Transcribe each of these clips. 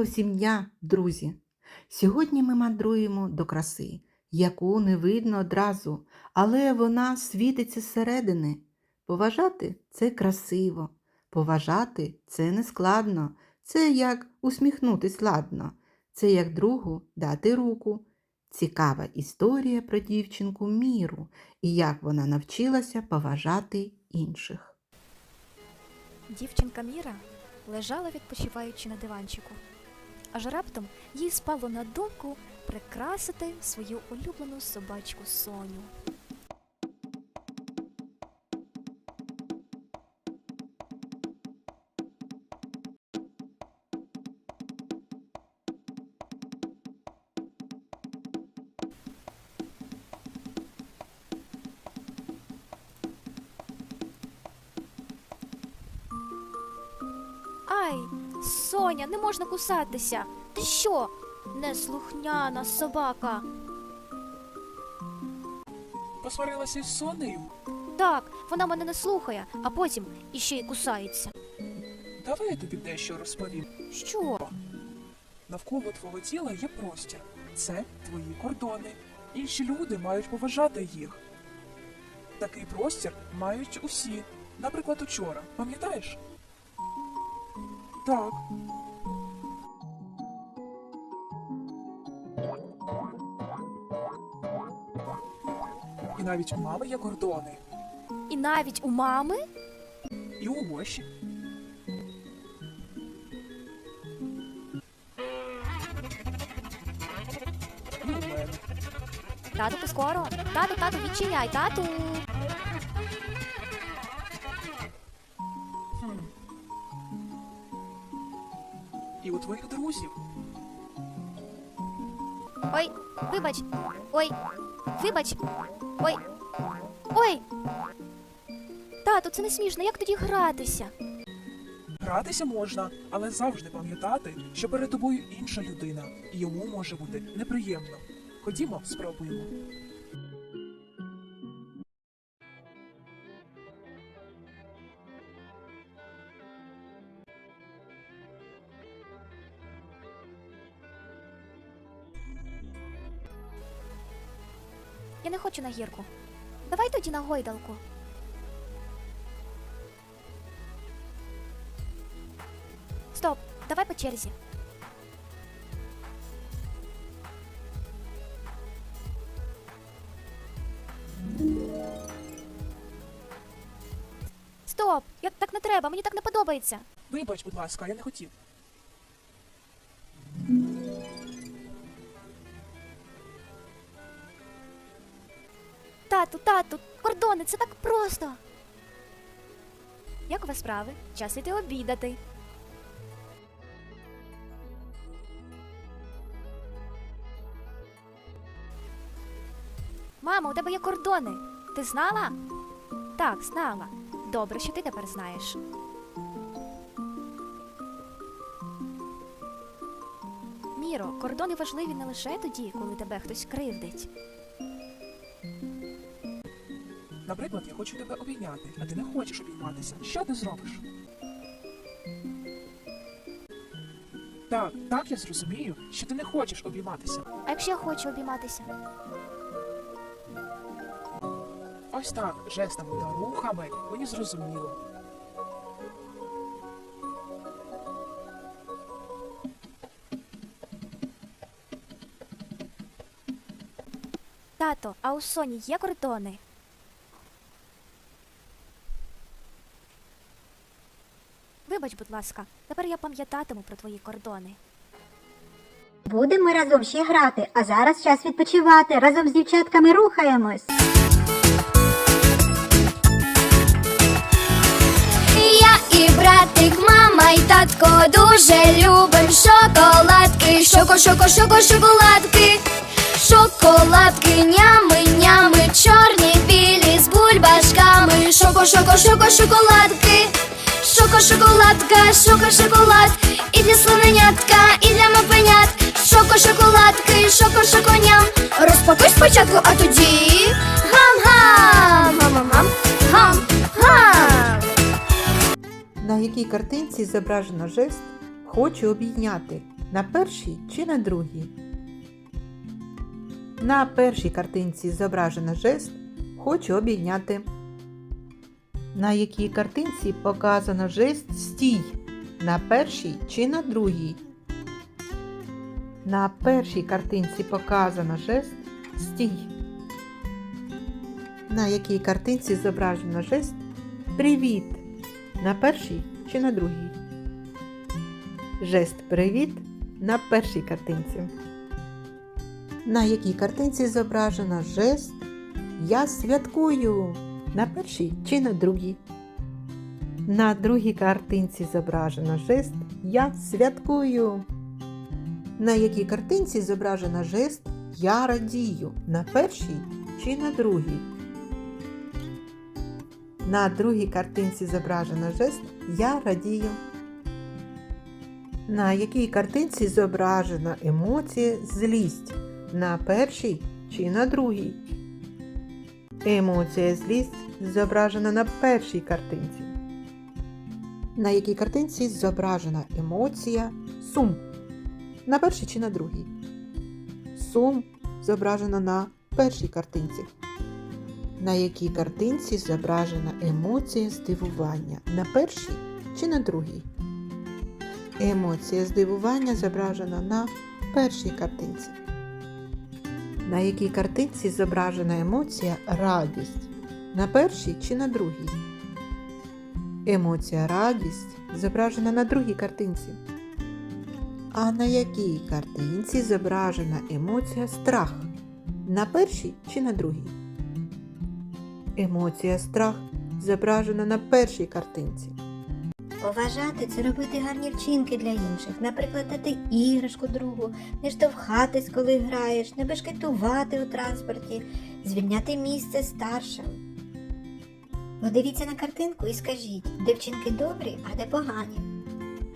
Доброго всім дня, друзі! Сьогодні ми мандруємо до краси, яку не видно одразу, але вона світиться зсередини. Поважати це красиво, поважати це не складно, це як усміхнутись ладно, це як другу дати руку. Цікава історія про дівчинку Міру і як вона навчилася поважати інших. Дівчинка Міра лежала відпочиваючи на диванчику. Аж раптом їй спало на думку прикрасити свою улюблену собачку Соню. Ай, Соня, не можна кусатися. Ти що? Неслухняна собака. Посварилася із Сонею? Так, вона мене не слухає, а потім іще й кусається. Давай я тобі дещо розповім. Що? Навколо твого тіла є простір. Це твої кордони. Інші люди мають поважати їх. Такий простір мають усі. Наприклад, учора. Пам'ятаєш? Так. І навіть у мами є кордони. І навіть у мами? І у Гоші. І у мене. Тату, ти скоро? Тату, тату, відчиняй, тату. Твоїх друзів. Ой, вибач. Ой, вибач. Ой. Ой. Тату, це не смішно, як тоді гратися? Гратися можна, але завжди пам'ятати, що перед тобою інша людина, і йому може бути неприємно. Ходімо, спробуємо. Я не хочу на гірку. Давай тоді на гойдалку. Стоп, давай по черзі. Стоп! Як так не треба, мені так не подобається. Вибач, будь ласка, я не хотів. Тату, тату, кордони, це так просто. Як у вас справи? Час іти обідати. Мама, у тебе є кордони. Ти знала? Так, знала. Добре, що ти тепер знаєш. Міро, кордони важливі не лише тоді, коли тебе хтось кривдить. Наприклад, я хочу тебе обійняти, а ти не хочеш обійматися. Що ти зробиш? Так, так я зрозумію, що ти не хочеш обійматися. А якщо я хочу обійматися? Ось так, жестами та рухами мені зрозуміло. Тато, а у Соні є кордони? Вибач, будь ласка, тепер я пам'ятатиму про твої кордони. Будемо разом ще грати, а зараз час відпочивати. Разом з дівчатками рухаємось. Я і братик, мама й татко дуже любим шоколадки. Шоко, шоко, шоко, шоколадки. Шоколадки, нями, нями, чорні, білі з бульбашками. Шоко, шоко, шоко, шоколадки. Шоко, шоколадка, шоко, шоколад. І для слоненятка, і для мапенят. Шоко, шоколадки, шоко, шоконям. Розпакуй спочатку, а тоді гам-гам. Гам-гам-гам. Гам-гам. На якій картинці зображено жест Хочу обійняти на першій чи на другій? На першій картинці зображено жест Хочу обійняти. На якій картинці показано жест Стій на першій чи на другій? На першій картинці показано жест Стій. На якій картинці зображено жест Привіт на першій чи на другій? Жест Привіт на першій картинці. На якій картинці зображено жест Я святкую на першій чи на другій? На другій картинці зображено жест Я святкую. На якій картинці зображено жест Я радію на першій чи на другій? На другій картинці зображено жест Я радію. На якій картинці зображена емоція злість? На першій чи на другій? Емоція злість зображена на першій картинці. На якій картинці зображена емоція сум? На першій чи на другій? Сум зображена на першій картинці. На якій картинці зображена емоція здивування? На першій чи на другій? Емоція здивування зображена на першій картинці. На якій картинці зображена емоція радість? На першій чи на другій? Емоція радість зображена на другій картинці. А на якій картинці зображена емоція страх? На першій чи на другій? Емоція страх зображена на першій картинці. Поважати це робити гарні вчинки для інших, наприклад, дати іграшку другу, не штовхатись, коли граєш, не бешкетувати у транспорті, звільняти місце старшим. Подивіться на картинку і скажіть, де вчинки добрі, а де погані.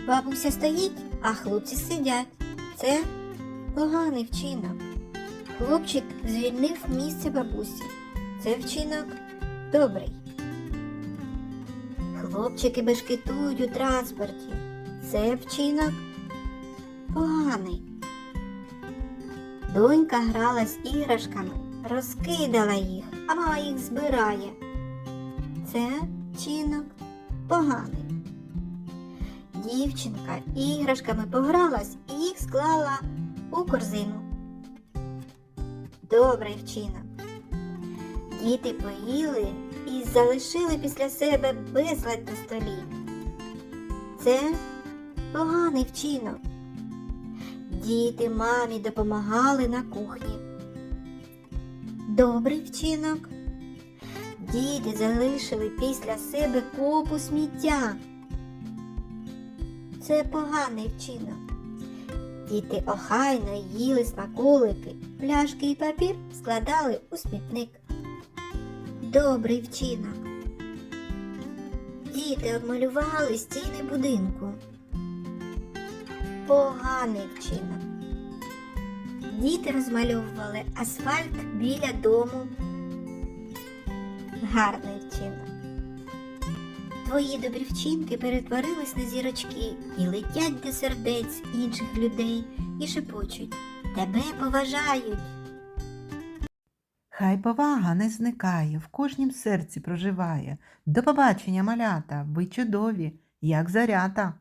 Бабуся стоїть, а хлопці сидять. Це поганий вчинок. Хлопчик звільнив місце бабусі. Це вчинок добрий. Хлопчики бешкетують у транспорті. Це вчинок поганий. Донька грала з іграшками, розкидала їх, а мама їх збирає. Це вчинок поганий. Дівчинка іграшками погралась і їх склала у корзину. Добрий вчинок. Діти поїли і залишили після себе безлад на столі. Це поганий вчинок. Діти мамі допомагали на кухні. Добрий вчинок. Діти залишили після себе копу сміття. Це поганий вчинок. Діти охайно їли смаколики, пляшки і папір складали у смітник. Добрий вчинок. Діти обмалювали стіни будинку. Поганий вчинок. Діти розмальовували асфальт біля дому. Гарний вчинок. Твої добрі вчинки перетворились на зірочки і летять до сердець інших людей і шепочуть. Тебе поважають. Хай повага не зникає, в кожнім серці проживає. До побачення, малята, ви чудові, як зарята.